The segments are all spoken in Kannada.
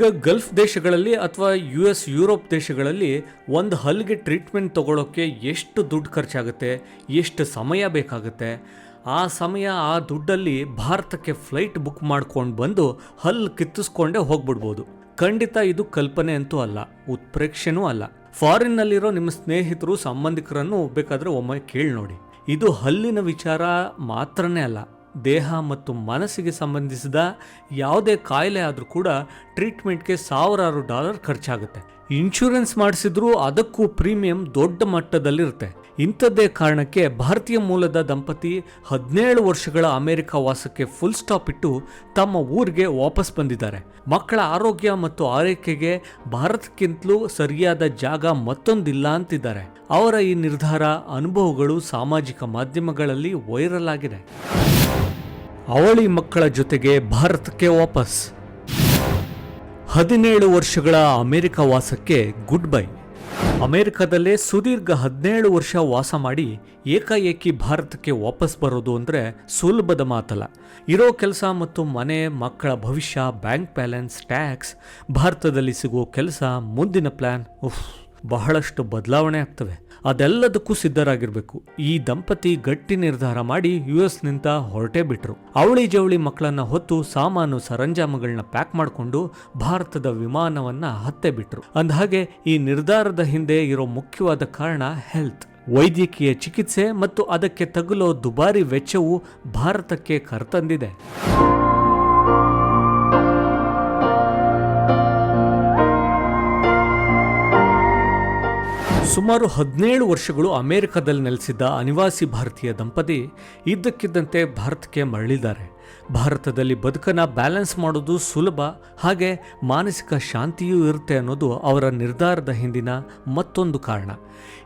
ಈಗ ಗಲ್ಫ್ ದೇಶಗಳಲ್ಲಿ ಅಥವಾ ಯು ಎಸ್ ಯುರೋಪ್ ದೇಶಗಳಲ್ಲಿ ಒಂದು ಹಲ್ಲಿಗೆ ಟ್ರೀಟ್ಮೆಂಟ್ ತಗೊಳ್ಳೋಕ್ಕೆ ಎಷ್ಟು ದುಡ್ಡು ಖರ್ಚಾಗುತ್ತೆ, ಎಷ್ಟು ಸಮಯ ಬೇಕಾಗುತ್ತೆ? ಆ ಸಮಯ ಆ ದುಡ್ಡಲ್ಲಿ ಭಾರತಕ್ಕೆ ಫ್ಲೈಟ್ ಬುಕ್ ಮಾಡ್ಕೊಂಡು ಬಂದು ಹಲ್ಲು ಕಿತ್ತಿಸ್ಕೊಂಡೇ ಹೋಗ್ಬಿಡ್ಬೋದು. ಖಂಡಿತ ಇದು ಕಲ್ಪನೆ ಅಂತೂ ಅಲ್ಲ, ಉತ್ಪ್ರೇಕ್ಷೆನೂ ಅಲ್ಲ. ಫಾರಿನ್ನಲ್ಲಿರೋ ನಿಮ್ಮ ಸ್ನೇಹಿತರು, ಸಂಬಂಧಿಕರನ್ನು ಬೇಕಾದರೆ ಒಮ್ಮೆ ಕೇಳಿ ನೋಡಿ. ಇದು ಹಲ್ಲಿನ ವಿಚಾರ ಮಾತ್ರನೇ ಅಲ್ಲ ದೇಹ ಮತ್ತು ಮನಸ್ಸಿಗೆ ಸಂಬಂಧಿಸಿದ ಯಾವುದೇ ಕಾಯಿಲೆ ಆದರೂ ಕೂಡ ಟ್ರೀಟ್ಮೆಂಟ್ಗೆ ಸಾವಿರಾರು ಡಾಲರ್ ಖರ್ಚಾಗುತ್ತೆ. ಇನ್ಶೂರೆನ್ಸ್ ಮಾಡಿಸಿದ್ರೂ ಅದಕ್ಕೂ ಪ್ರೀಮಿಯಂ ದೊಡ್ಡ ಮಟ್ಟದಲ್ಲಿರುತ್ತೆ. ಇಂಥದ್ದೇ ಕಾರಣಕ್ಕೆ ಭಾರತೀಯ ಮೂಲದ ದಂಪತಿ ಹದಿನೇಳು ವರ್ಷಗಳ ಅಮೆರಿಕ ವಾಸಕ್ಕೆ ಫುಲ್ ಸ್ಟಾಪ್ ಇಟ್ಟು ತಮ್ಮ ಊರಿಗೆ ವಾಪಸ್ ಬಂದಿದ್ದಾರೆ. ಮಕ್ಕಳ ಆರೋಗ್ಯ ಮತ್ತು ಆರೈಕೆಗೆ ಭಾರತಕ್ಕಿಂತಲೂ ಸರಿಯಾದ ಜಾಗ ಮತ್ತೊಂದಿಲ್ಲ ಅಂತಿದ್ದಾರೆ. ಅವರ ಈ ನಿರ್ಧಾರ ಅನುಭವಗಳು ಸಾಮಾಜಿಕ ಮಾಧ್ಯಮಗಳಲ್ಲಿ ವೈರಲ್ ಆಗಿದೆ. ಅವಳಿ ಮಕ್ಕಳ ಜೊತೆಗೆ ಭಾರತಕ್ಕೆ ವಾಪಸ್. ಹದಿನೇಳು ವರ್ಷಗಳ ಅಮೆರಿಕ ವಾಸಕ್ಕೆ ಗುಡ್ ಬೈ. ಅಮೆರಿಕದಲ್ಲೇ ಸುದೀರ್ಘ ಹದಿನೇಳು ವರ್ಷ ವಾಸ ಮಾಡಿ ಏಕಾಏಕಿ ಭಾರತಕ್ಕೆ ವಾಪಸ್ ಬರೋದು ಅಂದರೆ ಸುಲಭದ ಮಾತಲ್ಲ. ಇರೋ ಕೆಲಸ ಮತ್ತು ಮನೆ, ಮಕ್ಕಳ ಭವಿಷ್ಯ, ಬ್ಯಾಂಕ್ ಬ್ಯಾಲೆನ್ಸ್, ಟ್ಯಾಕ್ಸ್, ಭಾರತದಲ್ಲಿ ಸಿಗೋ ಕೆಲಸ, ಮುಂದಿನ ಪ್ಲ್ಯಾನ್ ಉಫ್. ಬಹಳಷ್ಟು ಬದಲಾವಣೆ ಆಗ್ತವೆ. ಅದೆಲ್ಲದಕ್ಕೂ ಸಿದ್ಧರಾಗಿರಬೇಕು. ಈ ದಂಪತಿ ಗಟ್ಟಿ ನಿರ್ಧಾರ ಮಾಡಿ ಯು ಎಸ್ ನಿಂತ ಹೊರಟೇ ಬಿಟ್ರು. ಅವಳಿ ಜವಳಿ ಮಕ್ಕಳನ್ನ ಹೊತ್ತು ಸಾಮಾನು ಸರಂಜಾಮಗಳನ್ನ ಪ್ಯಾಕ್ ಮಾಡಿಕೊಂಡು ಭಾರತದ ವಿಮಾನವನ್ನ ಹತ್ತೆ ಬಿಟ್ರು. ಅಂದಹಾಗೆ, ಈ ನಿರ್ಧಾರದ ಹಿಂದೆ ಇರೋ ಮುಖ್ಯವಾದ ಕಾರಣ ಹೆಲ್ತ್. ವೈದ್ಯಕೀಯ ಚಿಕಿತ್ಸೆ ಮತ್ತು ಅದಕ್ಕೆ ತಗುಲೋ ದುಬಾರಿ ವೆಚ್ಚವು ಭಾರತಕ್ಕೆ ಕರ್ತಂದಿದೆ. ಸುಮಾರು ಹದಿನೇಳು ವರ್ಷಗಳು ಅಮೆರಿಕದಲ್ಲಿ ನೆಲೆಸಿದ್ದ ಅನಿವಾಸಿ ಭಾರತೀಯ ದಂಪತಿ ಇದ್ದಕ್ಕಿದ್ದಂತೆ ಭಾರತಕ್ಕೆ ಮರಳಿದ್ದಾರೆ. ಭಾರತದಲ್ಲಿ ಬದುಕನ್ನ ಬ್ಯಾಲೆನ್ಸ್ ಮಾಡೋದು ಸುಲಭ, ಹಾಗೆ ಮಾನಸಿಕ ಶಾಂತಿಯೂ ಇರುತ್ತೆ ಅನ್ನೋದು ಅವರ ನಿರ್ಧಾರದ ಹಿಂದಿನ ಮತ್ತೊಂದು ಕಾರಣ.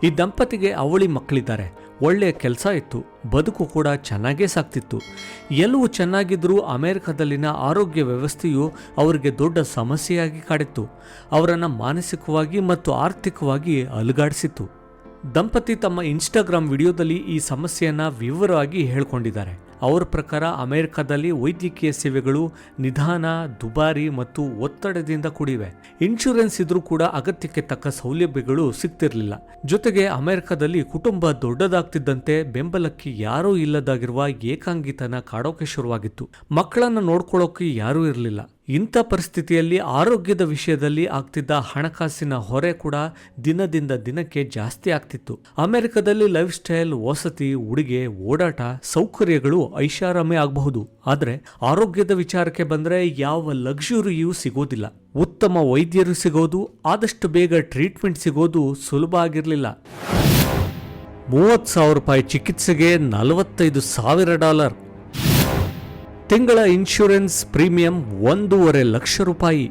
ಈ ದಂಪತಿಗೆ ಅವಳಿ ಮಕ್ಕಳಿದ್ದಾರೆ, ಒಳ್ಳೆಯ ಕೆಲಸ ಇತ್ತು, ಬದುಕು ಕೂಡ ಚೆನ್ನಾಗೇ ಸಾಕ್ತಿತ್ತು. ಎಲ್ಲವೂ ಚೆನ್ನಾಗಿದ್ದರೂ ಅಮೆರಿಕದಲ್ಲಿನ ಆರೋಗ್ಯ ವ್ಯವಸ್ಥೆಯು ಅವರಿಗೆ ದೊಡ್ಡ ಸಮಸ್ಯೆಯಾಗಿ ಕಾಡಿತ್ತು, ಅವರನ್ನು ಮಾನಸಿಕವಾಗಿ ಮತ್ತು ಆರ್ಥಿಕವಾಗಿ ಅಲುಗಾಡಿಸಿತ್ತು. ದಂಪತಿ ತಮ್ಮ ಇನ್ಸ್ಟಾಗ್ರಾಮ್ ವಿಡಿಯೋದಲ್ಲಿ ಈ ಸಮಸ್ಯೆಯನ್ನು ವಿವರವಾಗಿ ಹೇಳ್ಕೊಂಡಿದ್ದಾರೆ. ಅವರ ಪ್ರಕಾರ ಅಮೆರಿಕದಲ್ಲಿ ವೈದ್ಯಕೀಯ ಸೇವೆಗಳು ನಿಧಾನ, ದುಬಾರಿ ಮತ್ತು ಒತ್ತಡದಿಂದ ಕೂಡಿವೆ. ಇನ್ಶೂರೆನ್ಸ್ ಇದ್ರೂ ಕೂಡ ಅಗತ್ಯಕ್ಕೆ ತಕ್ಕ ಸೌಲಭ್ಯಗಳು ಸಿಗ್ತಿರ್ಲಿಲ್ಲ. ಜೊತೆಗೆ ಅಮೆರಿಕದಲ್ಲಿ ಕುಟುಂಬ ದೊಡ್ಡದಾಗ್ತಿದ್ದಂತೆ ಬೆಂಬಲಕ್ಕೆ ಯಾರೂ ಇಲ್ಲದಾಗಿರುವ ಏಕಾಂಗಿತನ ಕಾಡೋಕೆ ಶುರುವಾಗಿತ್ತು. ಮಕ್ಕಳನ್ನು ನೋಡ್ಕೊಳ್ಳೋಕೆ ಯಾರೂ ಇರಲಿಲ್ಲ. ಇಂಥ ಪರಿಸ್ಥಿತಿಯಲ್ಲಿ ಆರೋಗ್ಯದ ವಿಷಯದಲ್ಲಿ ಆಗ್ತಿದ್ದ ಹಣಕಾಸಿನ ಹೊರೆ ಕೂಡ ದಿನದಿಂದ ದಿನಕ್ಕೆ ಜಾಸ್ತಿ ಆಗ್ತಿತ್ತು. ಅಮೆರಿಕದಲ್ಲಿ ಲೈಫ್ ಸ್ಟೈಲ್, ವಸತಿ, ಉಡುಗೆ, ಓಡಾಟ, ಸೌಕರ್ಯಗಳು ಐಷಾರಾಮಿ ಆಗಬಹುದು. ಆದರೆ ಆರೋಗ್ಯದ ವಿಚಾರಕ್ಕೆ ಬಂದರೆ ಯಾವ ಲಕ್ಸುರಿಯೂ ಸಿಗೋದಿಲ್ಲ. ಉತ್ತಮ ವೈದ್ಯರು ಸಿಗೋದು, ಆದಷ್ಟು ಬೇಗ ಟ್ರೀಟ್ಮೆಂಟ್ ಸಿಗೋದು ಸುಲಭ ಆಗಿರಲಿಲ್ಲ. ಮೂವತ್ತು ಸಾವಿರ ರೂಪಾಯಿ ಚಿಕಿತ್ಸೆಗೆ ನಲವತ್ತೈದು ಸಾವಿರ ಡಾಲರ್. ತಿಂಗಳ ಇನ್ಶೂರೆನ್ಸ್ ಪ್ರೀಮಿಯಂ ಒಂದೂವರೆ ಲಕ್ಷ ರೂಪಾಯಿ.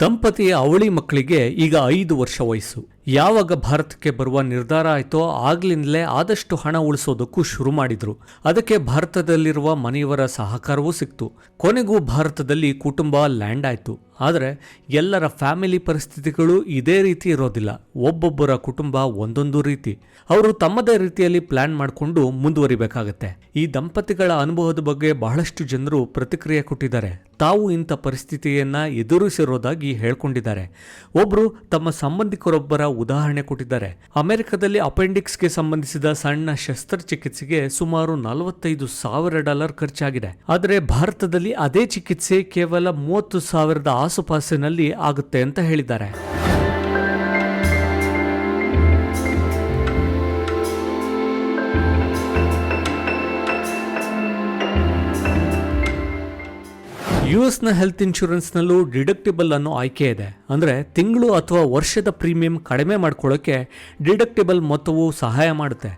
ದಂಪತಿಯ ಅವಳಿ ಮಕ್ಕಳಿಗೆ ಈಗ ಐದು ವರ್ಷ ವಯಸ್ಸು. ಯಾವಾಗ ಭಾರತಕ್ಕೆ ಬರುವ ನಿರ್ಧಾರ ಆಯ್ತೋ ಆಗ್ಲಿಂದಲೇ ಆದಷ್ಟು ಹಣ ಉಳಿಸೋದಕ್ಕೂ ಶುರು ಮಾಡಿದ್ರು. ಅದಕ್ಕೆ ಭಾರತದಲ್ಲಿರುವ ಮನೆಯವರ ಸಹಕಾರವೂ ಸಿಕ್ತು. ಕೊನೆಗೂ ಭಾರತದಲ್ಲಿ ಕುಟುಂಬ ಲ್ಯಾಂಡ್ ಆಯ್ತು. ಆದರೆ ಎಲ್ಲರ ಫ್ಯಾಮಿಲಿ ಪರಿಸ್ಥಿತಿಗಳು ಇದೇ ರೀತಿ ಇರೋದಿಲ್ಲ. ಒಬ್ಬೊಬ್ಬರ ಕುಟುಂಬ ಒಂದೊಂದು ರೀತಿ. ಅವರು ತಮ್ಮದೇ ರೀತಿಯಲ್ಲಿ ಪ್ಲಾನ್ ಮಾಡಿಕೊಂಡು ಮುಂದುವರಿಬೇಕಾಗತ್ತೆ. ಈ ದಂಪತಿಗಳ ಅನುಭವದ ಬಗ್ಗೆ ಬಹಳಷ್ಟು ಜನರು ಪ್ರತಿಕ್ರಿಯೆ ಕೊಟ್ಟಿದ್ದಾರೆ. ತಾವು ಇಂಥ ಪರಿಸ್ಥಿತಿಯನ್ನು ಎದುರಿಸಿರೋದಾಗಿ ಹೇಳ್ಕೊಂಡಿದ್ದಾರೆ. ಒಬ್ಬರು ತಮ್ಮ ಸಂಬಂಧಿಕರೊಬ್ಬರ ಉದಾಹರಣೆ ಕೊಟ್ಟಿದ್ದಾರೆ. ಅಮೆರಿಕದಲ್ಲಿ ಅಪೆಂಡಿಕ್ಸ್ಗೆ ಸಂಬಂಧಿಸಿದ ಸಣ್ಣ ಶಸ್ತ್ರಚಿಕಿತ್ಸೆಗೆ ಸುಮಾರು ನಲವತ್ತೈದು ಸಾವಿರ ಡಾಲರ್ ಖರ್ಚಾಗಿದೆ. ಆದರೆ ಭಾರತದಲ್ಲಿ ಅದೇ ಚಿಕಿತ್ಸೆ ಕೇವಲ ಮೂವತ್ತು ಸಾವಿರದ ಆಸುಪಾಸಿನಲ್ಲಿ ಆಗುತ್ತೆ ಅಂತ ಹೇಳಿದ್ದಾರೆ. ಯು ಎಸ್ನ ಹೆಲ್ತ್ ಇನ್ಶೂರೆನ್ಸ್ನಲ್ಲೂ ಡಿಡಕ್ಟಿಬಲ್ ಅನ್ನೋ ಆಯ್ಕೆ ಇದೆ. ಅಂದರೆ ತಿಂಗಳು ಅಥವಾ ವರ್ಷದ ಪ್ರೀಮಿಯಂ ಕಡಿಮೆ ಮಾಡ್ಕೊಳ್ಳೋಕ್ಕೆ ಡಿಡಕ್ಟಿಬಲ್ ಮೊತ್ತವು ಸಹಾಯ ಮಾಡುತ್ತೆ.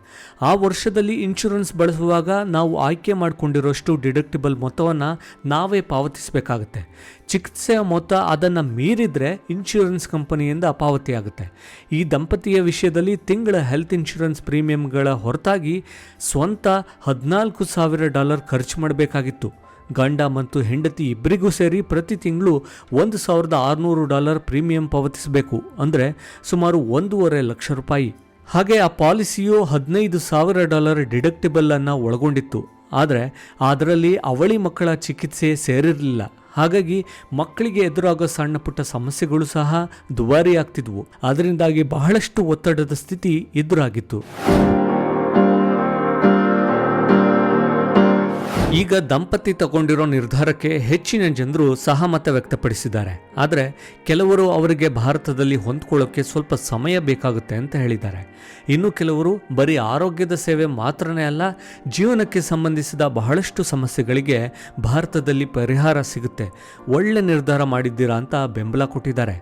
ಆ ವರ್ಷದಲ್ಲಿ ಇನ್ಶೂರೆನ್ಸ್ ಬಳಸುವಾಗ ನಾವು ಆಯ್ಕೆ ಮಾಡಿಕೊಂಡಿರೋಷ್ಟು ಡಿಡಕ್ಟಿಬಲ್ ಮೊತ್ತವನ್ನು ನಾವೇ ಪಾವತಿಸಬೇಕಾಗುತ್ತೆ. ಚಿಕಿತ್ಸೆಯ ಮೊತ್ತ ಅದನ್ನು ಮೀರಿದ್ರೆ ಇನ್ಶೂರೆನ್ಸ್ ಕಂಪನಿಯಿಂದ ಪಾವತಿಯಾಗುತ್ತೆ. ಈ ದಂಪತಿಯ ವಿಷಯದಲ್ಲಿ ತಿಂಗಳ ಹೆಲ್ತ್ ಇನ್ಶೂರೆನ್ಸ್ ಪ್ರೀಮಿಯಂಗಳ ಹೊರತಾಗಿ ಸ್ವಂತ ಹದಿನಾಲ್ಕು ಸಾವಿರ ಡಾಲರ್ ಖರ್ಚು ಮಾಡಬೇಕಾಗಿತ್ತು. ಗಂಡ ಮತ್ತು ಹೆಂಡತಿ ಇಬ್ಬರಿಗೂ ಸೇರಿ ಪ್ರತಿ ತಿಂಗಳು ಒಂದು ಸಾವಿರದ ಆರುನೂರು ಡಾಲರ್ ಪ್ರೀಮಿಯಂ ಪಾವತಿಸಬೇಕು ಅಂದರೆ ಸುಮಾರು ಒಂದೂವರೆ ಲಕ್ಷ ರೂಪಾಯಿ. ಹಾಗೆ ಆ ಪಾಲಿಸಿಯು ಹದಿನೈದು ಸಾವಿರ ಡಾಲರ್ ಡಿಡಕ್ಟಿಬಲ್ ಅನ್ನು ಒಳಗೊಂಡಿತ್ತು. ಆದರೆ ಅದರಲ್ಲಿ ಅವಳಿ ಮಕ್ಕಳ ಚಿಕಿತ್ಸೆ ಸೇರಿರಲಿಲ್ಲ. ಹಾಗಾಗಿ ಮಕ್ಕಳಿಗೆ ಎದುರಾಗೋ ಸಣ್ಣ ಪುಟ್ಟ ಸಮಸ್ಯೆಗಳು ಸಹ ದುಬಾರಿಯಾಗ್ತಿದ್ವು. ಅದರಿಂದಾಗಿ ಬಹಳಷ್ಟು ಒತ್ತಡದ ಸ್ಥಿತಿ ಎದುರಾಗಿತ್ತು. ಈಗ ದಂಪತಿ ತಗೊಂಡಿರೋ ನಿರ್ಧಾರಕ್ಕೆ ಹೆಚ್ಚಿನ ಜನರು ಸಹಮತ ವ್ಯಕ್ತಪಡಿಸಿದ್ದಾರೆ. ಆದರೆ ಕೆಲವರು ಅವರಿಗೆ ಭಾರತದಲ್ಲಿ ಹೊಂದ್ಕೊಳ್ಳೋಕೆ ಸ್ವಲ್ಪ ಸಮಯ ಬೇಕಾಗುತ್ತೆ ಅಂತ ಹೇಳಿದ್ದಾರೆ. ಇನ್ನು ಕೆಲವರು ಬರೀ ಆರೋಗ್ಯದ ಸೇವೆ ಮಾತ್ರನೇ ಅಲ್ಲ, ಜೀವನಕ್ಕೆ ಸಂಬಂಧಿಸಿದ ಬಹಳಷ್ಟು ಸಮಸ್ಯೆಗಳಿಗೆ ಭಾರತದಲ್ಲಿ ಪರಿಹಾರ ಸಿಗುತ್ತೆ. ಒಳ್ಳೆ ನಿರ್ಧಾರ ಮಾಡಿದ್ದೀರಾ ಅಂತ ಬೆಂಬಲ ಕೊಟ್ಟಿದ್ದಾರೆ.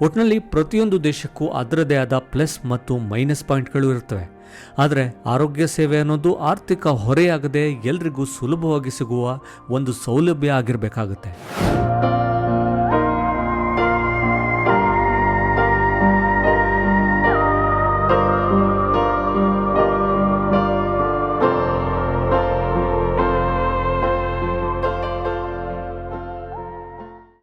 ಒಟ್ಟಿನಲ್ಲಿ ಪ್ರತಿಯೊಂದು ದೇಶಕ್ಕೂ ಅದರದೇ ಆದ ಪ್ಲಸ್ ಮತ್ತು ಮೈನಸ್ ಪಾಯಿಂಟ್ಗಳು ಇರ್ತವೆ ಆದರೆ ಆರೋಗ್ಯ ಸೇವೆ ಅನ್ನೋದು ಆರ್ಥಿಕ ಹೊರೆಯಾಗದೆ ಎಲ್ರಿಗೂ ಸುಲಭವಾಗಿ ಸಿಗುವ ಒಂದು ಸೌಲಭ್ಯ ಆಗಿರಬೇಕಾಗುತ್ತೆ.